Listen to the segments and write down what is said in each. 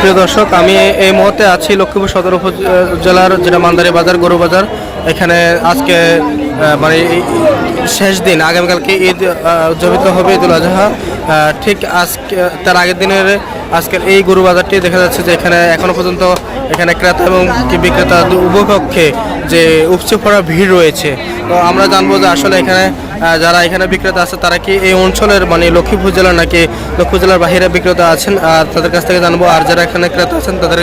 প্রিয় দর্শক, আমি এই মুহূর্তে আছি লক্ষ্মীপুর সদর উপজেলার যেটা মান্দারি বাজার, গরু বাজার। এখানে আজকে মানে শেষ দিন, আগামীকালকে ঈদ উদযাপিত হবে ঈদুল আজহা। ঠিক আজকে, তার আগের দিনের আজকের এই গরু বাজারটি দেখা যাচ্ছে যে এখানে এখনও পর্যন্ত এখানে ক্রেতা এবং বিক্রেতা দু- উভয় পক্ষে যে উপচে পড়া ভিড় রয়েছে। তো আমরা জানব যে আসলে এখানে যারা এখানে বিক্রেতা আছে তারা কি এই অঞ্চলের মানে লক্ষ্মীপুর জেলার নাকি লক্ষ্মীপুর জেলার বাহিরে বিক্রেতা আছেন? আর তাদের কাছ থেকে জানব আর যারা এখানে ক্রেতা আছেন তাদের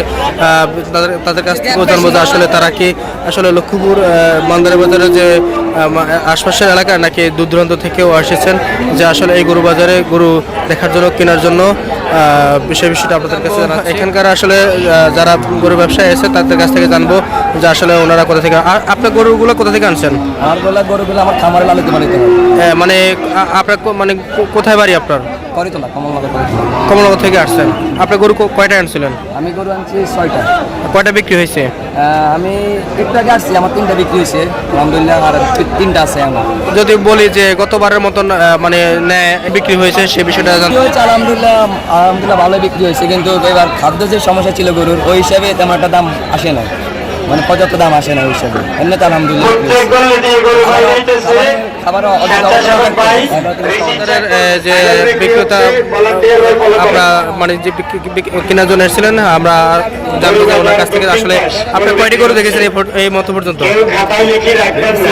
তাদের তাদের কাছ থেকেও জানব যে আসলে তারা কি আসলে লক্ষ্মীপুর আহ, মান্দারি বাজারের যে আশপাশের এলাকা নাকি দূর দূরান্ত থেকেও এসেছেন যে আসলে এই গরু বাজারে গরু দেখার জন্য কেনার জন্য। বিষয় বিষয়টা আপনাদের কাছে জানা এখানকার আসলে যারা গরু ব্যবসায়ী আছে তাদের কাছ থেকে জানব যে আসলে ওনারা কোথা থেকে আর আপনার গরুগুলো কোথা থেকে আনছেন? আর বলে গরুগুলো আমার খামারে লালিত হ্যাঁ। মানে আপনার মানে কোথায় বাড়ি আপনার? করিতলা কমলনগর করিতলা। কমলনগর থেকে আসছেন। আপনার গরু কয়টা আনছিলেন? আমি গরু আনছি ছয়টা। কয়টা বিক্রি হয়েছে? আমি একটু আগে আসছি আমার তিনটা বিক্রি হয়েছে। আলহামদুলিল্লাহ আর তিনটা আছে আমার। যদি বলি যে গতবারের মতন মানে বিক্রি হয়েছে সে বিষয়টা হয়েছে আলহামদুলিল্লাহ আলহামদুলিল্লাহ ভালো বিক্রি হয়েছে। কিন্তু এবার খাদ্য যে সমস্যা ছিল গরুর ওই হিসাবে তেমন একটা দাম আসে না মানে পর্যাপ্ত দাম আসে না ওই হিসাবে। এমনি তো আলহামদুলিল্লাহ। যে বিক্রেতা আমরা মানে যে বিক্রি- বিক্রি- কেনার জন্য এসেছিলেন আমরা জানতে চাই ওনার কাছ থেকে আসলে আপনি কয়টি গরু দেখেছেন এই মতো পর্যন্ত?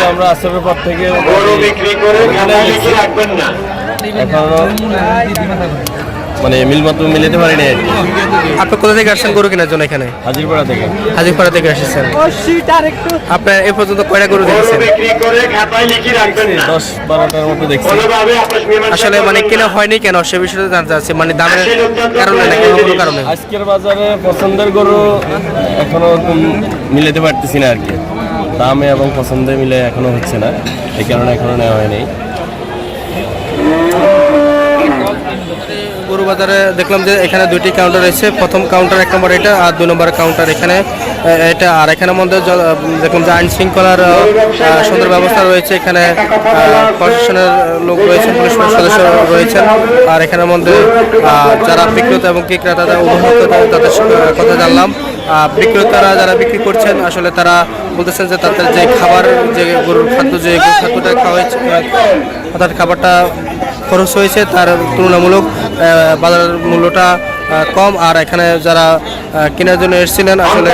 আমরা আসরের পর থেকে এখনও মানে মিল মতো মিলাতে পারিনি আর কি। আপনি কোথা থেকে আসছেন গরু কেনার জন্য এখানে? হাজিরপাড়া থেকে। হাজিরপাড়া থেকে এসেছেন আপনার এ পর্যন্ত কয়টা গরু দেখেছেন? দশ বারোটার মতো দেখছি। আসলে মানে কেনা হয়নি কেন? সে বিষয়ে জানতে চাচ্ছি। মানে দামের কারণে নাকি অন্য কোনো কারণে? আজকের বাজারে পছন্দের গরু এখনও মিলাতে পারতেছি না আর কি। দামে এবং পছন্দে মিলে এখনও হচ্ছে না। এই কারণে এখনও নেওয়া হয়নি। বাজারে দেখলাম যে এখানে দুইটি কাউন্টার রয়েছে। প্রথম কাউন্টার এক নম্বর এটা আর দুই নম্বর কাউন্টার এখানে এটা। আর এখানে মধ্যে দেখলাম যে আইন শৃঙ্খলার সুন্দর ব্যবস্থা রয়েছে। এখানে প্রশাসনের লোক রয়েছেন পুলিশ সদস্য রয়েছেন আর এখানের মধ্যে যারা বিক্রেতা এবং বিক্রেতা উভয় তাদের কথা জানলাম। বিক্রেতারা যারা বিক্রি করছেন, আসলে তারা বলতেছেন যে তাদের যে খাবার, যে গরুর খাদ্য, যে খাদ্যটা খাওয়া হয়েছে অর্থাৎ খাবারটা খরচ হয়েছে। তার তুলনামূলক বাজার মূল্যটা কম। আর এখানে যারা কেনার জন্য এসেছিলেন, আসলে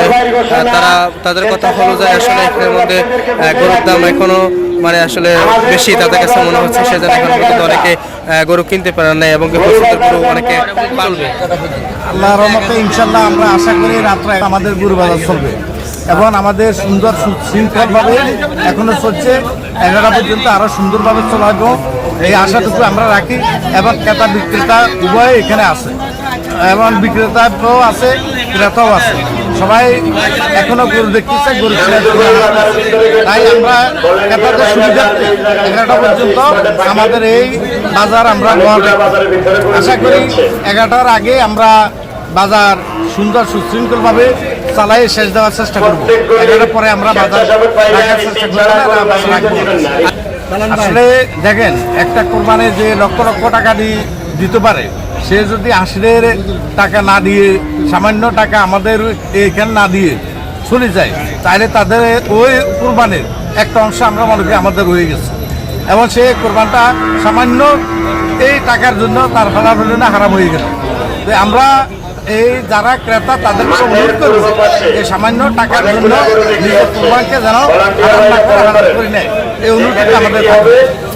তারা, তাদের কথা হলো যে আসলে এখানের মধ্যে গরুর দাম এখনও মানে আসলে বেশি। তাদের কাছে মনে হচ্ছে সেজন্য এখন পর্যন্ত অনেকে গরু কিনতে পারেন নাই এবং অনেকে পালবে আল্লাহ রহমতে ইনশাল্লাহ আমরা আশা করি রাত্রে আমাদের গরু বাজার চলবে। এবং আমাদের সুন্দর শৃঙ্খলভাবে এখনও চলছে। এগারোটা পর্যন্ত আরও সুন্দরভাবে চলাবো। এই আশাটুকু আমরা রাখি এবং ক্রেতা বিক্রেতা উভয় এখানে আছে। এবং বিক্রেতাও আছে ক্রেতাও আছে। সবাই এখনও গরু দেখতেছে গরু তাই আমরা ক্রেতাদের সুবিধার্থে এগারোটা পর্যন্ত আমাদের এই বাজার আমরা আশা করি এগারোটার আগে আমরা বাজার সুন্দর সুশৃঙ্খলভাবে চালাই শেষ দেওয়ার চেষ্টা করব। এগারোটার পরে আমরা বাজার রাখার চেষ্টা করব। আসলে দেখেন, একটা কোরবানে যে লক্ষ লক্ষ টাকা দিয়ে দিতে পারে, সে যদি আশিরের টাকা না দিয়ে, সামান্য টাকা আমাদের এইখানে না দিয়ে চলে যায়, তাহলে তাদের ওই কোরবানের একটা অংশ আমরা মনে করি আমাদের রয়ে গেছে। এবং সে কোরবানটা সামান্য এই টাকার জন্য তার হলো না, হারাম হয়ে গেল। তো আমরা এই যারা ক্রেতা তাদেরকে অনুরোধ করব যে সামান্য টাকার জন্য নিজের কোরবানকে যেন হারাম না করে করে নেয়। এই অনুরোধটা আমাদের করবে। আমরা